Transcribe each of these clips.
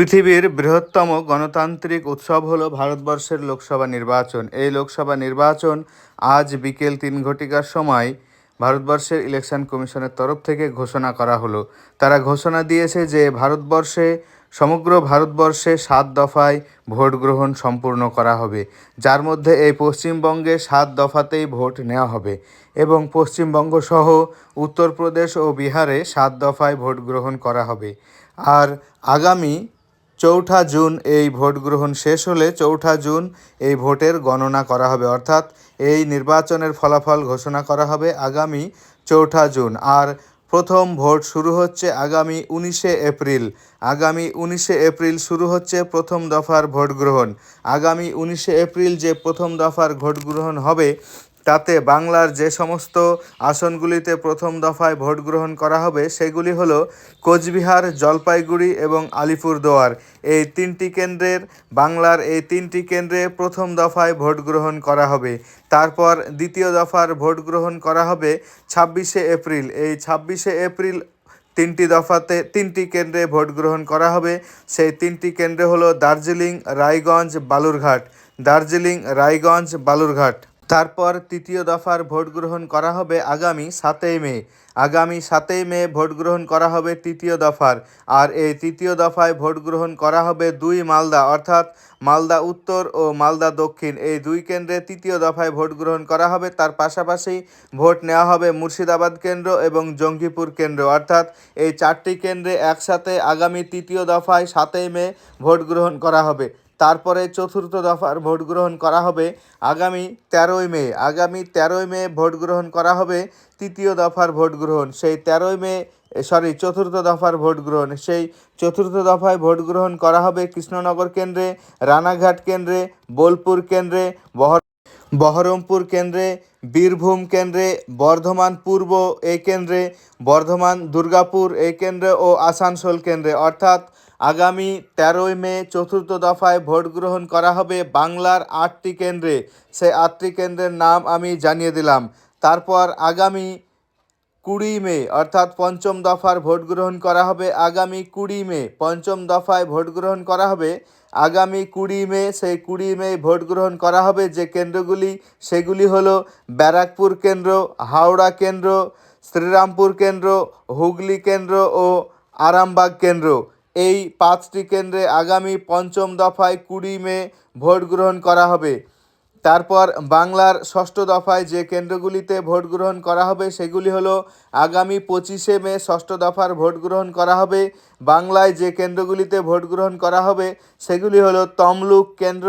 পৃথিবীর বৃহত্তম গণতান্ত্রিক উৎসব হলো ভারতবর্ষের লোকসভা নির্বাচন। এই লোকসভা নির্বাচন আজ বিকেল তিন ঘটিকার সময় ভারতবর্ষের ইলেকশন কমিশনের তরফ থেকে ঘোষণা করা হলো। তারা ঘোষণা দিয়েছে যে ভারতবর্ষে, সমগ্র ভারতবর্ষে সাত দফায় ভোট গ্রহণ সম্পূর্ণ করা হবে। যার মধ্যে এই পশ্চিমবঙ্গে সাত দফাতেই ভোট নেওয়া হবে এবং পশ্চিমবঙ্গ সহ উত্তরপ্রদেশ ও বিহারে সাত দফায় ভোট গ্রহণ করা হবে। আর আগামী চৌঠা জুন এই ভোট গ্রহণ শেষ হলে চৌঠা জুন এই ভোটের গণনা করা হবে। অর্থাৎ এই নির্বাচনের ফলাফল ঘোষণা করা হবে আগামী চৌঠা জুন। আর প্রথম ভোট শুরু হচ্ছে আগামী উনিশে এপ্রিল। আগামী উনিশে এপ্রিল শুরু হচ্ছে প্রথম দফার ভোট গ্রহণ। আগামী উনিশে এপ্রিল যে প্রথম দফার ভোট গ্রহণ হবে তাতে বাংলার যে সমস্ত আসনগুলিতে প্রথম দফায় ভোট গ্রহণ করা হবে, সেগুলি হলো কোচবিহার, জলপাইগুড়ি এবং আলিপুরদুয়ার। এই তিনটি কেন্দ্রের, বাংলার এই তিনটি কেন্দ্রে প্রথম দফায় ভোট গ্রহণ করা হবে। তারপর দ্বিতীয় দফার ভোট গ্রহণ করা হবে ছাব্বিশে এপ্রিল। এই ছাব্বিশে এপ্রিল তিনটি দফাতে, তিনটি কেন্দ্রে ভোট গ্রহণ করা হবে। সেই তিনটি কেন্দ্রে হলো দার্জিলিং, রায়গঞ্জ, বালুরঘাট। দার্জিলিং, রায়গঞ্জ, বালুরঘাট। তারপর তৃতীয় দফার ভোট গ্রহণ করা হবে আগামী সাতই মে। আগামী সাতই মে ভোট গ্রহণ করা হবে তৃতীয় দফার। আর এই তৃতীয় দফায় ভোট গ্রহণ করা হবে দুই মালদা, অর্থাৎ মালদা উত্তর ও মালদা দক্ষিণ। এই দুই কেন্দ্রে তৃতীয় দফায় ভোট গ্রহণ করা হবে। তার পাশাপাশি ভোট নেওয়া হবে মুর্শিদাবাদ কেন্দ্র এবং জঙ্গিপুর কেন্দ্র। অর্থাৎ এই চারটি কেন্দ্রে একসাথে আগামী তৃতীয় দফায় সাতই মে ভোট গ্রহণ করা হবে। তারপরে চতুর্থ দফার ভোট গ্রহণ করা হবে আগামী তেরোই মে। আগামী তেরোই মে ভোট গ্রহণ করা হবে তৃতীয় দফার ভোট গ্রহণ। সেই তেরোই মে সরি চতুর্থ দফার ভোট গ্রহণ। সেই চতুর্থ দফায় ভোট গ্রহণ করা হবে কৃষ্ণনগর কেন্দ্রে, রানাঘাট কেন্দ্রে, বোলপুর কেন্দ্রে, বহর বহরমপুর কেন্দ্রে, বীরভূম কেন্দ্রে, বর্ধমান পূর্ব এই কেন্দ্রে, বর্ধমান দুর্গাপুর এই কেন্দ্রে ও আসানসোল কেন্দ্রে। অর্থাৎ আগামী তেরোই মে চতুর্থ দফায় ভোট গ্রহণ করা হবে বাংলার আটটি কেন্দ্রে। সেই আটটি কেন্দ্রের নাম আমি জানিয়ে দিলাম। তারপর আগামী কুড়ি মে, অর্থাৎ পঞ্চম দফার ভোট গ্রহণ করা হবে আগামী কুড়ি মে। পঞ্চম দফায় ভোট গ্রহণ করা হবে আগামী কুড়ি মে। সেই কুড়ি মে ভোট গ্রহণ করা হবে যে কেন্দ্রগুলি, সেগুলি হলো ব্যারাকপুর কেন্দ্র, হাওড়া কেন্দ্র, শ্রীরামপুর কেন্দ্র, হুগলি কেন্দ্র ও আরামবাগ কেন্দ্র। এই পাঁচটি কেন্দ্রে আগামী পঞ্চম দফায় কুড়ি মে ভোট গ্রহণ করা হবে। তারপর বাংলার ষষ্ঠ দফায় যে কেন্দ্রগুলিতে ভোট গ্রহণ করা হবে, সেগুলি হলো আগামী পঁচিশে মে ষষ্ঠ দফার ভোট গ্রহণ করা হবে, বাংলায় যে কেন্দ্রগুলিতে ভোট গ্রহণ করা হবে, সেগুলি হলো তমলুক কেন্দ্র,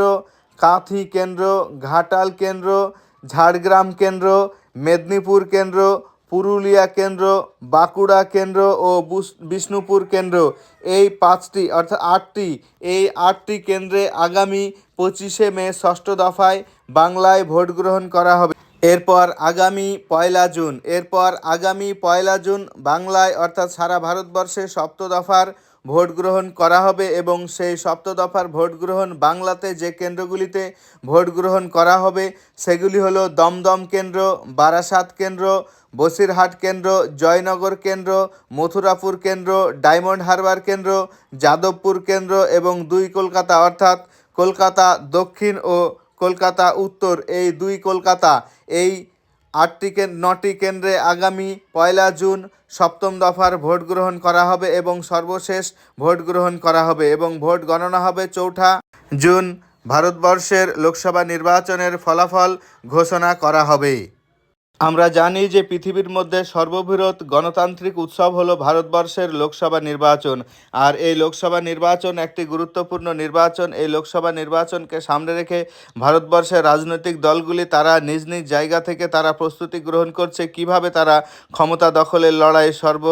কাঁথি কেন্দ্র, ঘাটাল কেন্দ্র, ঝাড়গ্রাম কেন্দ্র, মেদিনীপুর কেন্দ্র পুরুলিয়া কেন্দ্র, বাঁকুড়া কেন্দ্র ও বিষ্ণুপুর কেন্দ্র। এই পাঁচটি, অর্থাৎ আটটি, এই আটটি কেন্দ্রে আগামী পঁচিশে মে ষষ্ঠ দফায় বাংলায় ভোট গ্রহণ করা হবে। এরপর আগামী পয়লা জুন, এরপর আগামী পয়লা জুন বাংলায়, অর্থাৎ সারা ভারতবর্ষে সপ্ত দফার ভোট গ্রহণ করা হবে এবং সেই সপ্ত দফার ভোট গ্রহণ বাংলাতে যে কেন্দ্রগুলিতে ভোট গ্রহণ করা হবে, সেগুলি হলো দমদম কেন্দ্র, বারাসাত কেন্দ্র বসিরহাট কেন্দ্র, জয়নগর কেন্দ্র, মথুরাপুর কেন্দ্র, ডায়মন্ড হারবার কেন্দ্র, যাদবপুর কেন্দ্র এবং দুই কলকাতা, অর্থাৎ কলকাতা দক্ষিণ ও কলকাতা উত্তর, এই দুই কলকাতা এই আটটি নটি কেন্দ্রে আগামী পয়লা জুন সপ্তম দফার ভোট গ্রহণ করা হবে এবং সর্বশেষ ভোট গ্রহণ করা হবে এবং ভোট গণনা হবে চৌঠা জুন। ভারতবর্ষের লোকসভা নির্বাচনের ফলাফল ঘোষণা করা হবে। আমরা জানি যে পৃথিবীর মধ্যে সর্ববৃহৎ গণতান্ত্রিক উৎসব হলো ভারতবর্ষের লোকসভা নির্বাচন। আর এই লোকসভা নির্বাচন একটি গুরুত্বপূর্ণ নির্বাচন। এই লোকসভা নির্বাচনকে সামনে রেখে ভারতবর্ষের রাজনৈতিক দলগুলি তারা নিজ নিজ জায়গা থেকে তারা প্রস্তুতি গ্রহণ করছে। কীভাবে তারা ক্ষমতা দখলের লড়াই সর্ব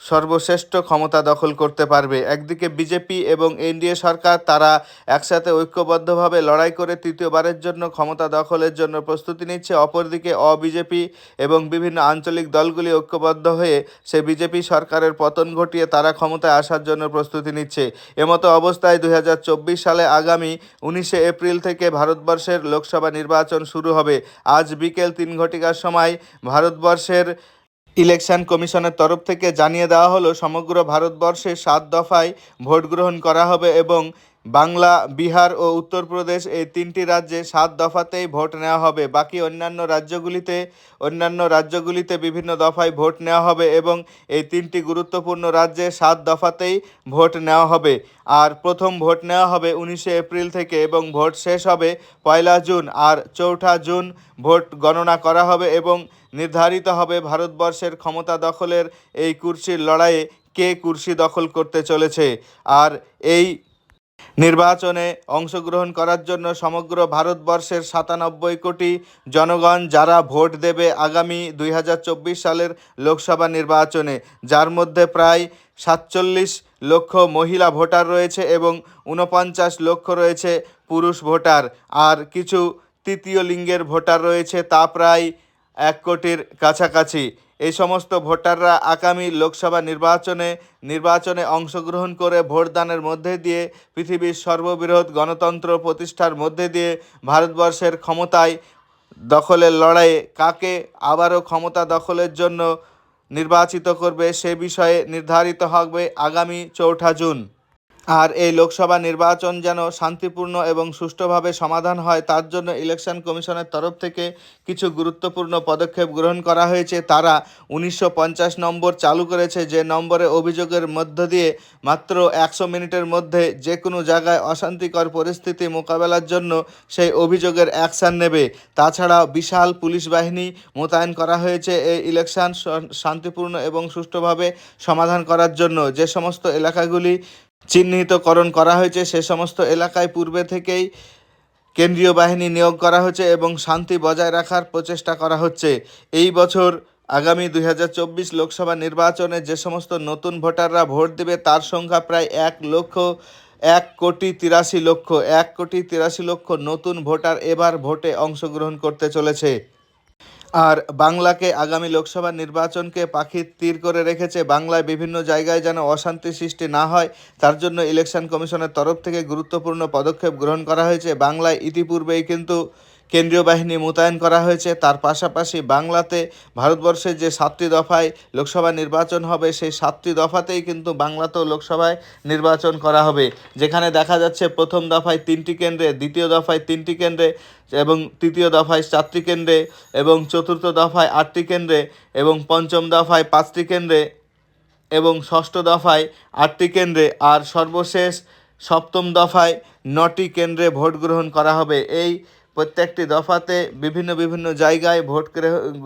সর্বশ্রেষ্ঠ ক্ষমতা দখল করতে পারবে। একদিকে বিজেপি এবং এনডিএ সরকার, তারা একসাথে ঐক্যবদ্ধভাবে লড়াই করে তৃতীয়বারের জন্য ক্ষমতা দখলের জন্য প্রস্তুতি নিচ্ছে। অপরদিকে অবিজেপি এবং বিভিন্ন আঞ্চলিক দলগুলি ঐক্যবদ্ধ হয়ে সে বিজেপি সরকারের পতন ঘটিয়ে তারা ক্ষমতায় আসার জন্য প্রস্তুতি নিচ্ছে। এমতো অবস্থায় দু হাজার চব্বিশ সালে আগামী উনিশে এপ্রিল থেকে ভারতবর্ষের লোকসভা নির্বাচন শুরু হবে। আজ বিকেল তিন ঘটিকার সময় ভারতবর্ষের ইলেকশন কমিশনের তরফ থেকে জানিয়ে দেওয়া হলো, সমগ্র ভারতবর্ষে সাত দফায় ভোট গ্রহণ করা হবে এবং বাংলা, বিহার ও উত্তরপ্রদেশ এই তিনটি রাজ্যে সাত দফাতেই ভোট নেওয়া হবে। বাকি অন্যান্য রাজ্যগুলিতে অন্যান্য রাজ্যগুলিতে বিভিন্ন দফায় ভোট নেওয়া হবে এবং এই তিনটি গুরুত্বপূর্ণ রাজ্যে সাত দফাতেই ভোট নেওয়া হবে। আর প্রথম ভোট নেওয়া হবে উনিশে এপ্রিল থেকে এবং ভোট শেষ হবে পয়লা জুন। আর চৌঠা জুন ভোট গণনা করা হবে এবং নির্ধারিত হবে ভারতবর্ষের ক্ষমতা দখলের এই কুর্সির লড়াইয়ে কে কুর্সি দখল করতে চলেছে। আর এই নির্বাচনে অংশগ্রহণ করার জন্য সমগ্র ভারতবর্ষের সাতানব্বই কোটি জনগণ যারা ভোট দেবে আগামী দুই হাজার চব্বিশ সালের লোকসভা নির্বাচনে, যার মধ্যে প্রায় সাতচল্লিশ লক্ষ মহিলা ভোটার রয়েছে এবং ঊনপঞ্চাশ লক্ষ রয়েছে পুরুষ ভোটার, আর কিছু তৃতীয় লিঙ্গের ভোটার রয়েছে, তা প্রায় এক কোটির কাছাকাছি। এই সমস্ত ভোটাররা আগামী লোকসভা নির্বাচনে নির্বাচনে অংশগ্রহণ করে ভোটদানের মধ্যে দিয়ে, পৃথিবীর সর্ববৃহৎ গণতন্ত্র প্রতিষ্ঠার মধ্যে দিয়ে ভারতবর্ষের ক্ষমতায় দখলের লড়াইয়ে কাকে আবারও ক্ষমতা দখলের জন্য নির্বাচিত করবে সে বিষয়ে নির্ধারিত হবে আগামী চৌঠা জুন। আর এই লোকসভা নির্বাচন যেন শান্তিপূর্ণ এবং সুষ্ঠুভাবে সমাধান হয়, তার জন্য ইলেকশন কমিশনের তরফ থেকে কিছু গুরুত্বপূর্ণ পদক্ষেপ গ্রহণ করা হয়েছে। তারা উনিশশো পঞ্চাশ নম্বর চালু করেছে যে নম্বরে অভিযোগের মধ্য দিয়ে মাত্র একশো মিনিটের মধ্যে যে কোনো জায়গায় অশান্তিকর পরিস্থিতি মোকাবেলার জন্য সেই অভিযোগের অ্যাকশান নেবে। তাছাড়া বিশাল পুলিশ বাহিনী মোতায়েন করা হয়েছে এই ইলেকশন শান্তিপূর্ণ এবং সুষ্ঠুভাবে সমাধান করার জন্য। যে সমস্ত এলাকাগুলি চিহ্নিতকরণ করা হয়েছে। সে সমস্ত এলাকায় পূর্বে থেকেই কেন্দ্রীয় বাহিনী নিয়োগ করা হচ্ছে এবং শান্তি বজায় রাখার প্রচেষ্টা করা হচ্ছে। এই বছর আগামী দু হাজার চব্বিশ লোকসভা নির্বাচনে যে সমস্ত নতুন ভোটাররা ভোট দেবে, তার সংখ্যা প্রায় এক লক্ষ, এক কোটি তিরাশি লক্ষ, এক কোটি তিরাশি লক্ষ নতুন ভোটার এবার ভোটে অংশগ্রহণ করতে চলেছে। আর বাংলাকে আগামী লোকসভা নির্বাচনকে পাখি তীর করে রেখেছে বাংলায় বিভিন্ন জায়গায় যেন অশান্তি সৃষ্টি না হয়, তার জন্য ইলেকশন কমিশনের তরফ থেকে গুরুত্বপূর্ণ পদক্ষেপ গ্রহণ করা হয়েছে। বাংলায় ইতিপূর্বেই কিন্তু কেন্দ্রীয় বাহিনী মোতায়েন করা হয়েছে। তার পাশাপাশি বাংলাতে ভারতবর্ষের যে সাতটি দফায় লোকসভা নির্বাচন হবে, সেই সাতটি দফাতেই কিন্তু বাংলাতেও লোকসভায় নির্বাচন করা হবে। যেখানে দেখা যাচ্ছে প্রথম দফায় তিনটি কেন্দ্রে, দ্বিতীয় দফায় তিনটি কেন্দ্রে এবং তৃতীয় দফায় চারটি কেন্দ্রে এবং চতুর্থ দফায় আটটি কেন্দ্রে এবং পঞ্চম দফায় পাঁচটি কেন্দ্রে এবং ষষ্ঠ দফায় আটটি কেন্দ্রে আর সর্বশেষ সপ্তম দফায় নটি কেন্দ্রে ভোট গ্রহণ করা হবে। এই প্রত্যেকটি দফাতে বিভিন্ন বিভিন্ন জায়গায় ভোট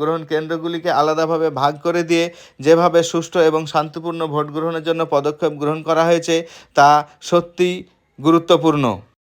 গ্রহণ কেন্দ্রগুলিকে আলাদাভাবে ভাগ করে দিয়ে যেভাবে সুষ্ঠু এবং শান্তিপূর্ণ ভোট গ্রহণের জন্য পদক্ষেপ গ্রহণ করা হয়েছে, তা সত্যি গুরুত্বপূর্ণ।